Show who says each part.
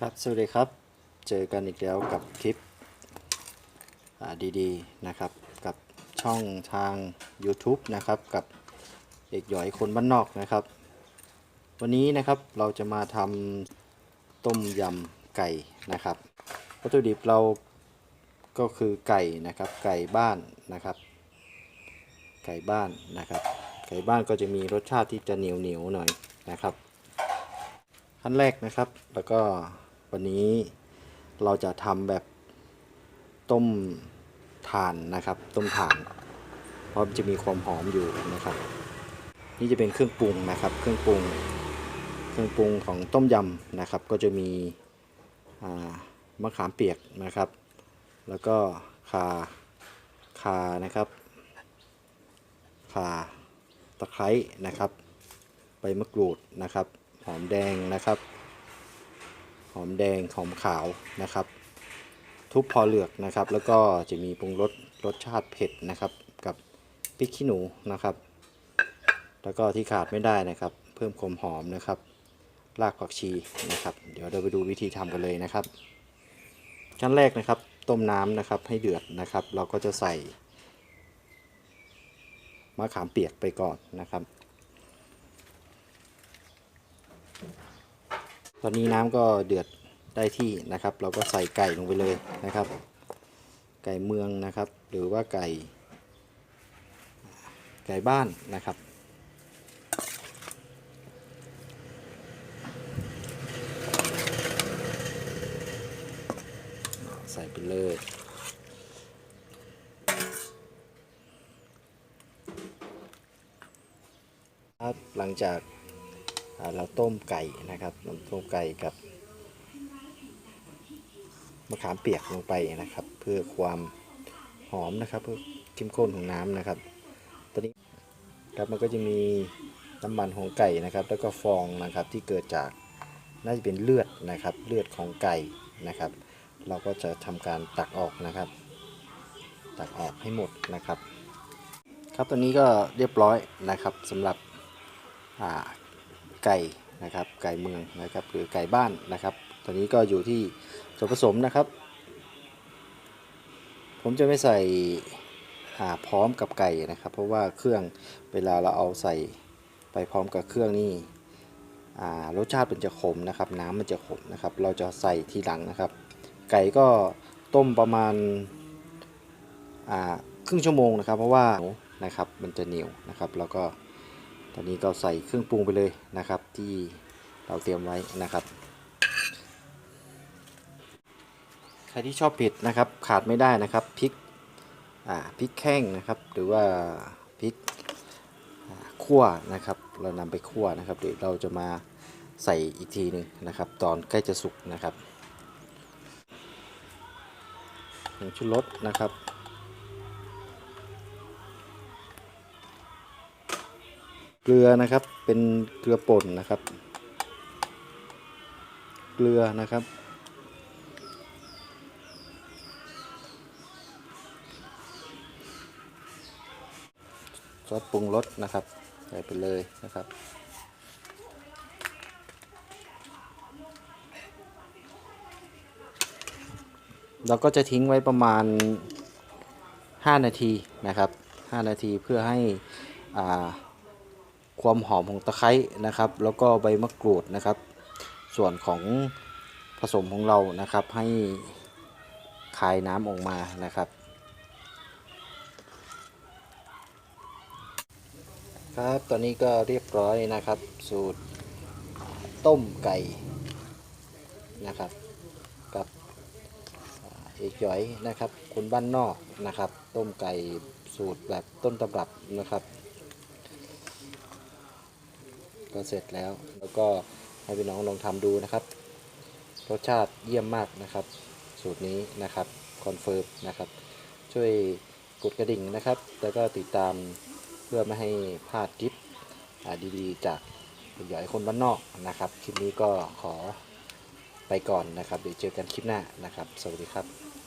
Speaker 1: ครับสวัสดีครับ เจอกันอีกแล้วกับคลิปดีๆนะครับกับช่องทาง YouTube นะครับกับเอกหยอยคนบ้านนอกนะครับ วันนี้นะครับเราจะมาทำต้มยำไก่นะครับวัตถุดิบเราก็คือไก่นะครับไก่บ้านนะครับ ไก่บ้านนะครับ ไก่บ้านก็จะมีรสชาติที่จะเหนียวเหนียวหน่อยนะครับขั้นแรกนะครับแล้วก็ วันนี้เราจะทำแบบต้มถ่านนะครับ ต้มถ่าน เพราะจะมีความหอมอยู่นะครับ นี่จะเป็นเครื่องปรุงนะครับ เครื่องปรุง เครื่องปรุงของต้มยำนะครับ ก็จะมีมะขามเปียกนะครับ แล้วก็คาคานะครับคาตะไคร้นะครับ ใบมะกรูดนะครับ หอมแดงนะครับ หอมแดงหอมขาวนะครับ ทุบพอเหลือกนะครับ แล้วก็จะมีปรุงรสรสชาติเผ็ดนะครับ กับพริกขี้หนูนะครับ แล้วก็ที่ขาดไม่ได้นะครับ เพิ่มความหอมนะครับรากผักชีนะครับ เดี๋ยวเราไปดูวิธีทำกันเลยนะครับ ขั้นแรกนะครับ ต้มน้ำนะครับให้เดือดนะครับ เราก็จะใส่มะขามเปียกไปก่อนนะครับ ตอนนี้น้ำก็เดือดได้ที่นะครับ เราก็ใส่ไก่ลงไปเลยนะครับ ไก่เมืองนะครับ หรือว่าไก่ ไก่บ้านนะครับ ใส่ไปเลยครับหลังจาก เราต้มไก่นะครับเราต้มไก่กับมะขามเปียกลงไปนะครับ เพื่อความหอมนะครับ เพื่อเข้มข้นของน้ำนะครับ ตอนนี้ครับมันก็จะมีน้ำมันของไก่นะครับ แล้วก็ฟองนะครับที่เกิดจากน่าจะเป็นเลือดนะครับ เลือดของไก่นะครับ เราก็จะทำการตักออกนะครับ ตักออกให้หมดนะครับ ครับตอนนี้ก็เรียบร้อยนะครับสำหรับอ่า ไก่นะครับไก่เมืองนะครับหรือไก่บ้านนะครับตอนนี้ก็อยู่ที่ส่วนผสมนะครับ ผมจะไม่ใส่พร้อมกับไก่นะครับ เพราะว่าเครื่องเวลาเราเอาใส่ไปพร้อมกับเครื่องนี่รสชาติมันจะขมนะครับ น้ำมันจะขมนะครับ เราจะใส่ทีหลังนะครับ ไก่ก็ต้มประมาณครึ่งชั่วโมงนะครับ เพราะว่านะครับมันจะเหนียวนะครับ แล้วก็ ตอนนี้ก็ใส่เครื่องปรุงไปเลยนะครับ ที่เราเตรียมไว้นะครับ ใครที่ชอบเผ็ดนะครับ ขาดไม่ได้นะครับพริกอ่าพริกแข้งนะครับ หรือว่าพริกอ่าขั่วนะครับ เรานำไปขั่วนะครับเดี๋ยวเราจะมาใส่อีกทีหนึ่งนะครับ ตอนใกล้จะสุกนะครับผงชูรสนะครับ เกลือนะครับ เป็นเกลือป่นนะครับ เกลือนะครับ ซอสปรุงรสนะครับ ใส่ไปเลยนะครับเราก็จะทิ้งไว้ประมาณ 5 นาทีนะครับ 5 นาทีเพื่อให้อ่า ความหอมของตะไคร้นะครับ แล้วก็ใบมะกรูดนะครับ ส่วนของผสมของเรานะครับให้คายน้ำออกมานะครับ ครับตอนนี้ก็เรียบร้อยนะครับ สูตรต้มไก่นะครับ กับเอกย้อยนะครับคนบ้านนอกนะครับ ต้มไก่สูตรแบบต้นตำรับนะครับ ก็เสร็จแล้ว แล้วก็ให้พี่น้องลองทำดูนะครับ รสชาติเยี่ยมมากนะครับ สูตรนี้นะครับคอนเฟิร์มนะครับ ช่วยกดกระดิ่งนะครับ แล้วก็ติดตามเพื่อไม่ให้พลาดคลิปดีๆ จากหยอยคนบ้านนอกนะครับ คลิปนี้ก็ขอไปก่อนนะครับ เดี๋ยวเจอกันคลิปหน้านะครับ สวัสดีครับ